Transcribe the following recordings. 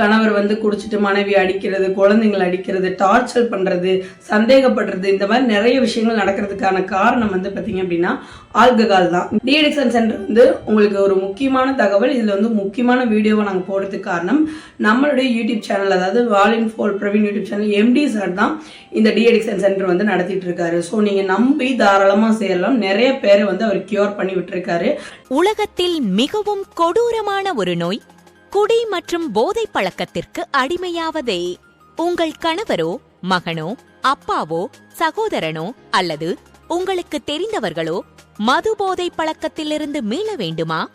கணவர் வந்து குடிச்சிட்டு மனைவி அடிக்கிறது குழந்தைங்களை அடிக்கிறது டார்ச்சர் பண்ணுறது சந்தேகப்படுறது இந்த மாதிரி நிறைய விஷயங்கள் நடக்கிறதுக்கான காரணம் வந்து பார்த்தீங்க அப்படின்னா ஆல்கஹால் தான். டிஎடிக்ஷன் சென்டர் வந்து உங்களுக்கு ஒரு முக்கியமான தகவல். இதில் வந்து முக்கியமான வீடியோவை நாங்கள் போடுறதுக்கு காரணம் நம்மளுடைய யூடியூப் சேனல் அதாவது வாலின் ஃபோல் Praveen YouTube channel MD sir தான் இந்த டிஎடிக்ஷன் சென்டர் வந்து நடத்திட்டு இருக்காரு. ஸோ நீங்கள் நம்பி தாராளமாக சேரலாம். நிறைய பேரை வந்து அவர் கியூர் பண்ணி விட்டுருக்காரு. உலகத்தில் மிகவும் கொடூரமான ஒரு நோய் குடி மற்றும் போதை பழக்கத்திற்கு அடிமையாவதே. உங்கள் கணவரோ மகனோ அப்பாவோ சகோதரனோ அல்லது உங்களுக்கு தெரிந்தவர்களோ மது போதை பழக்கத்திலிருந்து மீள வேண்டுமா?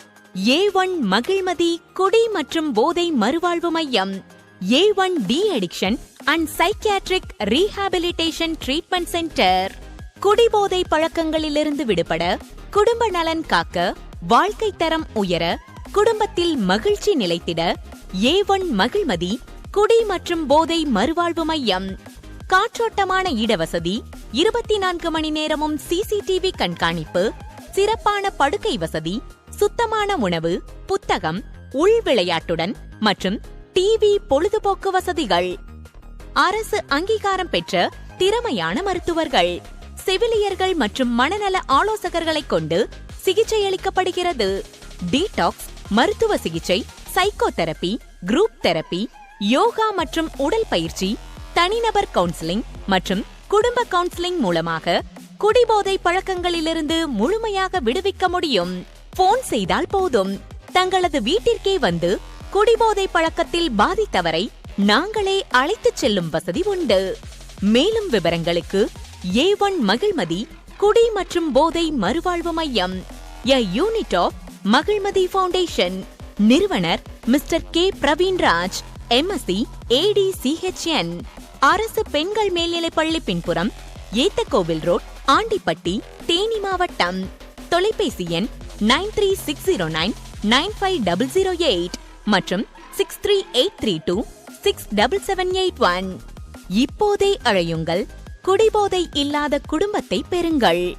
ஏ ஒன் மகிழ்மதி குடி மற்றும் போதை மறுவாழ்வு மையம். A one de addiction and psychiatric rehabilitation treatment centre. குடிபோதை பழக்கங்களிலிருந்து விடுபட குடும்ப நலன் காக்க வாழ்க்கை தரம் உயர குடும்பத்தில் மகிழ்ச்சி நிலைத்திட ஏ ஒன் மகிழ்மதி குடி மற்றும் போதை மறுவாழ்வு மையம். காற்றோட்டமான இடவசதி இருபத்தி நான்கு மணி நேரமும் சிசிடிவி கண்காணிப்பு சிறப்பான படுக்கை வசதி சுத்தமான உணவு புத்தகம் உள் விளையாட்டுடன் மற்றும் டிவி பொழுதுபோக்கு வசதிகள். அரசு அங்கீகாரம் பெற்ற திறமையான மருத்துவர்கள். செவிலியர்கள் மற்றும் மனநல ஆலோசகர்களைக் கொண்டு சிகிச்சையளிக்கப்படுகிறது டீடாக்ஸ் மருத்துவ சிகிச்சை சைக்கோதெரபி குரூப் தெரபி யோகா மற்றும் உடல் பயிற்சி தனிநபர் கவுன்சிலிங் மற்றும் குடும்ப கவுன்சிலிங் மூலமாக குடிபோதை பழக்கங்களிலிருந்து முழுமையாக விடுவிக்க முடியும். போன் செய்தால் போதும். தங்களது வீட்டிற்கே வந்து குடிபோதை பழக்கத்தில் பாதித்தவரை நாங்களே அழைத்துச் செல்லும் வசதி உண்டு. மேலும் விவரங்களுக்கு ஏ ஒன் மகிழ்மதி குடி மற்றும் போதை மறுவாழ்வு மையம் a unit of Magizhmathi foundation. நிறுவனர் mister K. Praveenraj MSc ADCHN அரசு பெண்கள் மேல்நிலைப்பள்ளி பின்புறம் ஏத்தக்கோவில் ரோட் ஆண்டிப்பட்டி தேனி மாவட்டம். தொலைபேசி எண் nine three six zero nine nine five double zero eight மற்றும் six three eight three two six double seven eight one. இப்போதே அழையுங்கள். குடிபோதை இல்லாத குடும்பத்தை பெறுங்கள்.